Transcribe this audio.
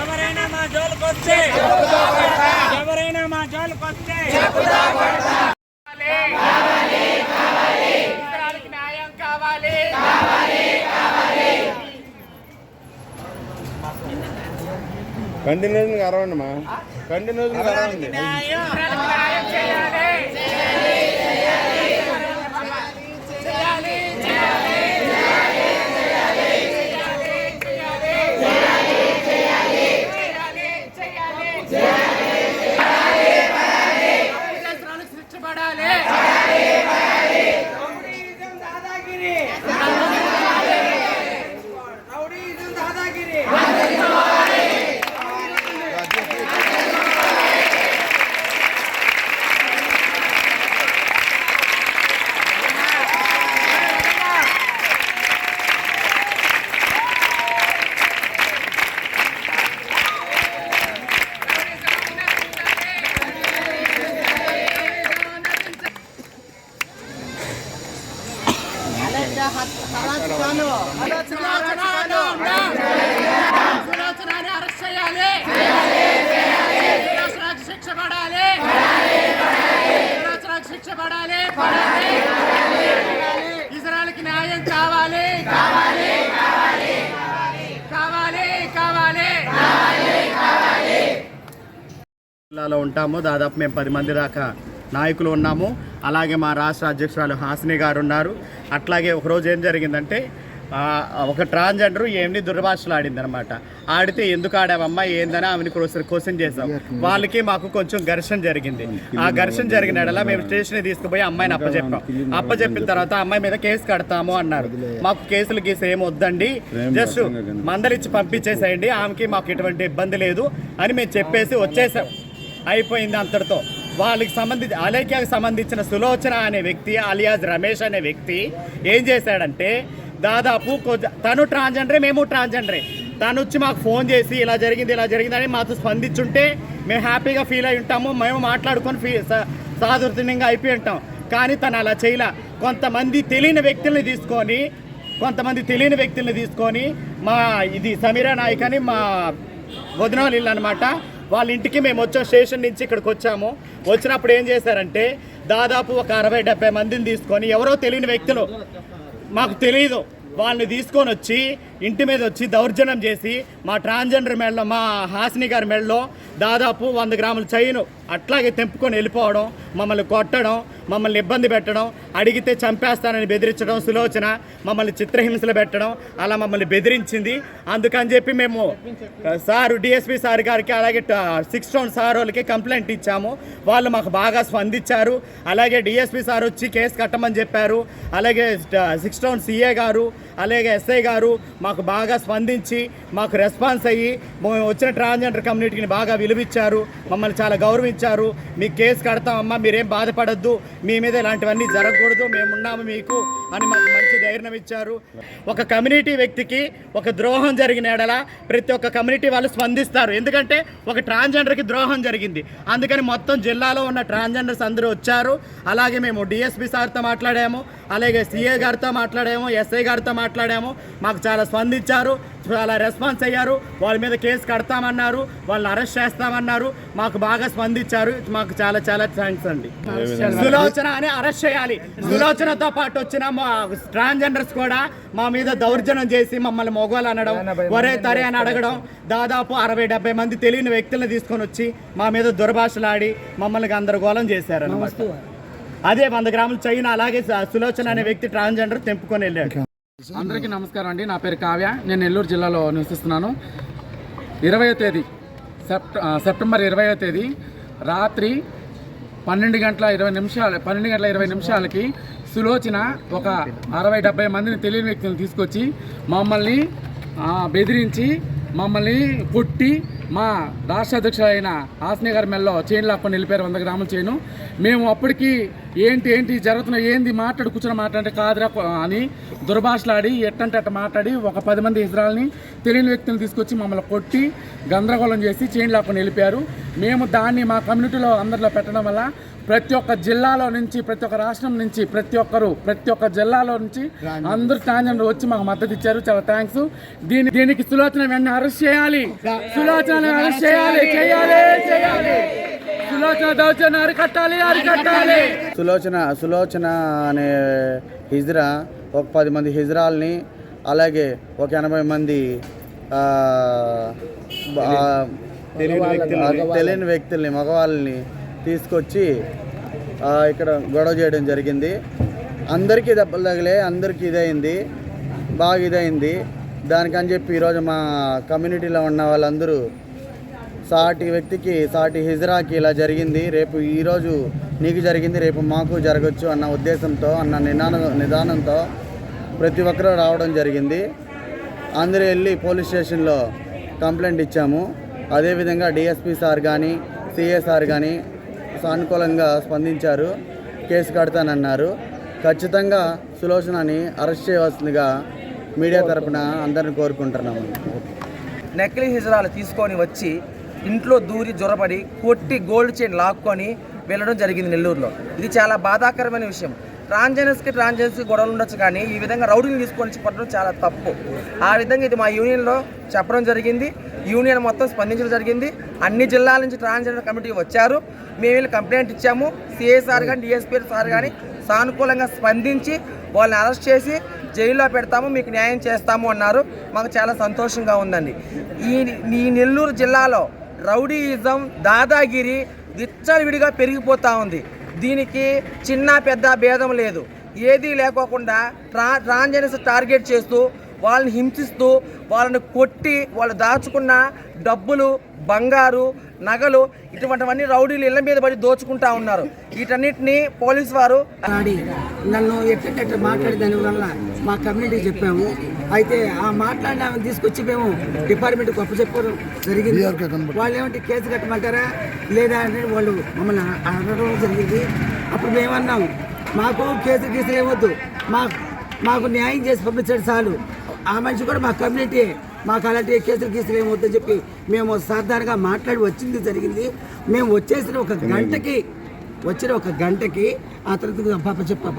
ఎవరైనా మా జోలికొస్తే ఎవరైనా మా జోలికొస్తే న్యాయం కావాలి. కంటిన్యూస్ అరవండి మా. Continuous అరవండి Yeah. అరెస్ట్ చేయాలి సులోచనకు శిక్ష పడాలి సులోచనకు శిక్ష పడాలి ఇజ్రాయల్కి న్యాయం కావాలి కావాలి కావాలి జిల్లాలో ఉంటాము. దాదాపు మేము పది మంది దాకా నాయకులు ఉన్నాము. అలాగే మా రాష్ట్ర అధ్యక్షురాలు హాసిని గారు ఉన్నారు. అట్లాగే ఒకరోజు ఏం జరిగిందంటే ఒక ట్రాన్స్జెండర్ ఏమిని దుర్భాషలు ఆడింది అనమాట ఆడితే ఎందుకు ఆడావమ్మా ఏందని ఆమెను క్వశ్చన్ చేసాం వాళ్ళకి మాకు కొంచెం ఘర్షణ జరిగింది. ఆ ఘర్షణ జరిగిన ఎడల మేము స్టేషన్ తీసుకుపోయి అమ్మాయిని అప్పచెప్పాం అప్పచెప్పిన తర్వాత అమ్మాయి మీద కేసు కడతాము అన్నారు. మాకు కేసులు గీసు ఏం వద్దండి జస్ట్ మందలిచ్చి పంపించేసేయండి. ఆమెకి మాకు ఎటువంటి ఇబ్బంది లేదు అని మేము చెప్పేసి వచ్చేసాం. అయిపోయింది అంతటితో. వాళ్ళకి సంబంధించి అలేఖ్యకు సంబంధించిన సులోచన అనే వ్యక్తి అలియాజ్ రమేష్ అనే వ్యక్తి ఏం చేశాడంటే దాదాపు తను ట్రాన్స్జెండరే మేము ట్రాన్స్జెండరే తను వచ్చి మాకు ఫోన్ చేసి ఇలా జరిగింది ఇలా జరిగిందని మాతో స్పందించుంటే మేము హ్యాపీగా ఫీల్ అయి ఉంటాము మేము మాట్లాడుకొని ఫీ స- అయిపోయి ఉంటాం. కానీ తను అలా చేయలే. కొంతమంది తెలియని వ్యక్తుల్ని తీసుకొని కొంతమంది తెలియని వ్యక్తుల్ని తీసుకొని మా ఇది సమీరా నాయక్ అని మా వదినోళ్ళు ఇల్లు అనమాట వాళ్ళ ఇంటికి మేము వచ్చాం స్టేషన్ నుంచి ఇక్కడికి వచ్చాము. వచ్చినప్పుడు ఏం చేశారంటే దాదాపు ఒక అరవై డెబ్బై మందిని తీసుకొని ఎవరో తెలియని వ్యక్తులు మాకు తెలియదు వాళ్ళని తీసుకొని వచ్చి ఇంటి మీద వచ్చి దౌర్జన్యం చేసి మా ట్రాన్స్జెండర్ మెడలో మా హాసిని గారి మెడలో దాదాపు వంద గ్రాముల చైను అట్లాగే తెంపుకొని వెళ్ళిపోవడం మమ్మల్ని కొట్టడం మమ్మల్ని ఇబ్బంది పెట్టడం అడిగితే చంపేస్తానని బెదిరించడం సులోచన మమ్మల్ని చిత్రహింసలు పెట్టడం అలా మమ్మల్ని బెదిరించింది. అందుకని చెప్పి మేము సారు డిఎస్పి సార్ గారికి అలాగే సిక్స్ టౌన్ సార్ వాళ్ళకి కంప్లైంట్ ఇచ్చాము. వాళ్ళు మాకు బాగా స్పందించారు. అలాగే డిఎస్పి సార్ వచ్చి కేసు కట్టమని చెప్పారు. అలాగే సిక్స్ టౌన్ సిఏ గారు అలాగే ఎస్ఐ గారు మాకు బాగా స్పందించి మాకు రెస్పాన్స్ అయ్యి మేము వచ్చిన ట్రాన్స్జెండర్ కమ్యూనిటీని బాగా విలువిచ్చారు. మమ్మల్ని చాలా గౌరవించారు. ఇచ్చారు మీకు కేసు కడతామమ్మా మీరేం బాధపడద్దు. మీ మీద ఇలాంటివన్నీ జరగకూడదు. మేము ఉన్నాము మీకు అని మాకు మంచి ధైర్యం ఇచ్చారు. ఒక కమ్యూనిటీ వ్యక్తికి ఒక ద్రోహం జరిగిన ఎడల ప్రతి ఒక్క కమ్యూనిటీ వాళ్ళు స్పందిస్తారు. ఎందుకంటే ఒక ట్రాన్స్జెండర్కి ద్రోహం జరిగింది. అందుకని మొత్తం జిల్లాలో ఉన్న ట్రాన్స్జెండర్స్ అందరూ వచ్చారు. అలాగే మేము డిఎస్పి సార్తో మాట్లాడాము. అలాగే సిఏ గారితో మాట్లాడాము. ఎస్ఐ గారితో మాట్లాడాము. మాకు చాలా స్పందించారు. చాలా రెస్పాన్స్ అయ్యారు. వాళ్ళ మీద కేసు కడతామన్నారు. వాళ్ళని అరెస్ట్ చేస్తామన్నారు. మాకు బాగా స్పందించారు. మాకు చాలా చాలా థ్యాంక్స్ అండి. సులోచన అని అరెస్ట్ చేయాలి. సులోచనతో పాటు వచ్చిన మా ట్రాన్స్జెండర్స్ కూడా మా మీద దౌర్జన్యం చేసి మమ్మల్ని మొగోలు అనడం ఒరే తరే అని అడగడం దాదాపు అరవై డెబ్బై మంది తెలియని వ్యక్తులను తీసుకొని వచ్చి మా మీద దుర్భాషలాడి మమ్మల్ని గందరగోళం చేశారు అదే వంద గ్రాముల చైన్ అలాగే సులోచన అనే వ్యక్తి ట్రాన్స్జెండర్ తెంపుకొని వెళ్ళాడు. అందరికీ నమస్కారం అండి. నా పేరు కావ్య. నేను నెల్లూరు జిల్లాలో నివసిస్తున్నాను. ఇరవయో తేదీ సెప్ట ఆ, సెప్టెంబర్ ఇరవయో తేదీ రాత్రి పన్నెండు గంటల ఇరవై నిమిషాలు పన్నెండు గంటల ఇరవై నిమిషాలకి సులోచన ఒక అరవై డెబ్బై మందిని తెలియని వ్యక్తులను తీసుకొచ్చి మమ్మల్ని బెదిరించి మమ్మల్ని కొట్టి మా రాష్ట్ర అధ్యక్షుడు అయిన ఆస్నే గారి మెల్లో చైన్ లాక్కొని వెళ్ళిపోయారు వంద గ్రాముల చైను. మేము అప్పటికి ఏంటి ఏంటి జరుగుతున్న ఏంది మాట్లాడు కూర్చొని మాట్లాడే కాదురా అని దుర్భాషలాడి ఎట్టంటే అట్ట మాట్లాడి ఒక పది మంది ఇజ్రాయల్ని తెలియని వ్యక్తులను తీసుకొచ్చి మమ్మల్ని కొట్టి గందరగోళం చేసి చైన్ లాక్కొని వెళ్ళిపోయారు మేము దాన్ని మా కమ్యూనిటీలో అందరిలో పెట్టడం వల్ల ప్రతి ఒక్క జిల్లాలో నుంచి ప్రతి ఒక్క రాష్ట్రం నుంచి ప్రతి ఒక్కరు ప్రతి ఒక్క జిల్లాలో నుంచి అందరూ ట్రాన్స్జెండర్ వచ్చి మాకు మద్దతు ఇచ్చారు. చాలా థ్యాంక్స్ దీని దీనికి సులోచన వెంటనే అరెస్ట్ చేయాలి. సులోచన అరెస్ట్ చేయాలి. చేయాలి చేయాలి. సులోచన దౌర్జన్యం అరికట్టాలి అరికట్టాలి. సులోచన సులోచన అనే హిజ్రా ఒక పది మంది హిజ్రాల్ని అలాగే ఒక ఎనభై మంది తెలియని వ్యక్తుల్ని మగవాళ్ళని తీసుకొచ్చి ఇక్కడ గొడవ చేయడం జరిగింది. అందరికీ దెబ్బలు తగిలే అందరికీ ఇదైంది. బాగా ఇదైంది. దానికని చెప్పి ఈరోజు మా కమ్యూనిటీలో ఉన్న వాళ్ళందరూ సాటి వ్యక్తికి సాటి హిజ్రాకి ఇలా జరిగింది. రేపు ఈరోజు నీకు జరిగింది రేపు మాకు జరగచ్చు అన్న ఉద్దేశంతో అన్న నిదాన నిదానంతో ప్రతి ఒక్కరూ రావడం జరిగింది. అందరూ వెళ్ళి పోలీస్ స్టేషన్లో కంప్లైంట్ ఇచ్చాము. అదేవిధంగా డిఎస్పి సార్ కానీ సిఏ సార్ కానీ సానుకూలంగా స్పందించారు. కేసు కడతానన్నారు. ఖచ్చితంగా సులోచనని అరెస్ట్ చేయవలసిందిగా మీడియా తరపున అందరిని కోరుకుంటున్నాము. నకిలీ హిజరాలు తీసుకొని వచ్చి ఇంట్లో దూరి జొరబడి కొట్టి గోల్డ్ చైన్ లాక్కొని వెళ్ళడం జరిగింది నెల్లూరులో. ఇది చాలా బాధాకరమైన విషయం. ట్రాన్స్జెండర్స్కి ట్రాన్స్జెండర్స్కి గొడవలు ఉండొచ్చు కానీ ఈ విధంగా రౌడీని తీసుకొని పట్టడం చాలా తప్పు. ఆ విధంగా ఇది మా యూనియన్లో చెప్పడం జరిగింది. యూనియన్ మొత్తం స్పందించడం జరిగింది. అన్ని జిల్లాల నుంచి ట్రాన్స్జెండర్ కమిటీ వచ్చారు. మేము వీళ్ళు కంప్లైంట్ ఇచ్చాము. సిఏ సార్ కానీ డిఎస్పీ సార్ కానీ సానుకూలంగా స్పందించి వాళ్ళని అరెస్ట్ చేసి జైల్లో పెడతాము మీకు న్యాయం చేస్తాము అన్నారు. మాకు చాలా సంతోషంగా ఉందండి. ఈ ఈ నెల్లూరు జిల్లాలో రౌడీయిజం దాదాగిరి విచ్చలవిడిగా పెరిగిపోతూ ఉంది. దీనికి చిన్న పెద్ద భేదం లేదు. ఏదీ లేకోకుండా ట్రా ట్రాన్స్జెండర్స్ టార్గెట్ చేస్తూ వాళ్ళని హింసిస్తూ వాళ్ళని కొట్టి వాళ్ళు దాచుకున్న డబ్బులు బంగారు నగలు ఇటువంటివన్నీ రౌడీలు ఇళ్ళ మీద పడి దోచుకుంటా ఉన్నారు. వీటన్నిటిని పోలీస్ వారు నన్ను ఎట్ట మాట్లాడే దాని వల్ల మా కమ్యూనిటీ చెప్పాము. అయితే ఆ మాట్లాడిన తీసుకొచ్చి మేము డిపార్ట్మెంట్కి అప్పు చెప్పడం జరిగింది వాళ్ళు ఏమంటే కేసు కట్టమంటారా? లేదా అంటే వాళ్ళు మమ్మల్ని అడగడం జరిగింది. అప్పుడు మేమన్నాము మాకు కేసు కేసులు ఏమొద్దు. మా మాకు న్యాయం చేసి పంపించండి చాలు ఆ మనిషి కూడా మా కమ్యూనిటీ మాకు అలాంటి కేసులు కేసులు ఏమొద్దని చెప్పి మేము సాధారణంగా మాట్లాడి వచ్చింది జరిగింది. మేము వచ్చేసిన ఒక గంటకి వచ్చిన ఒక గంటకి ఆ తర్వాత పాప చెప్పాప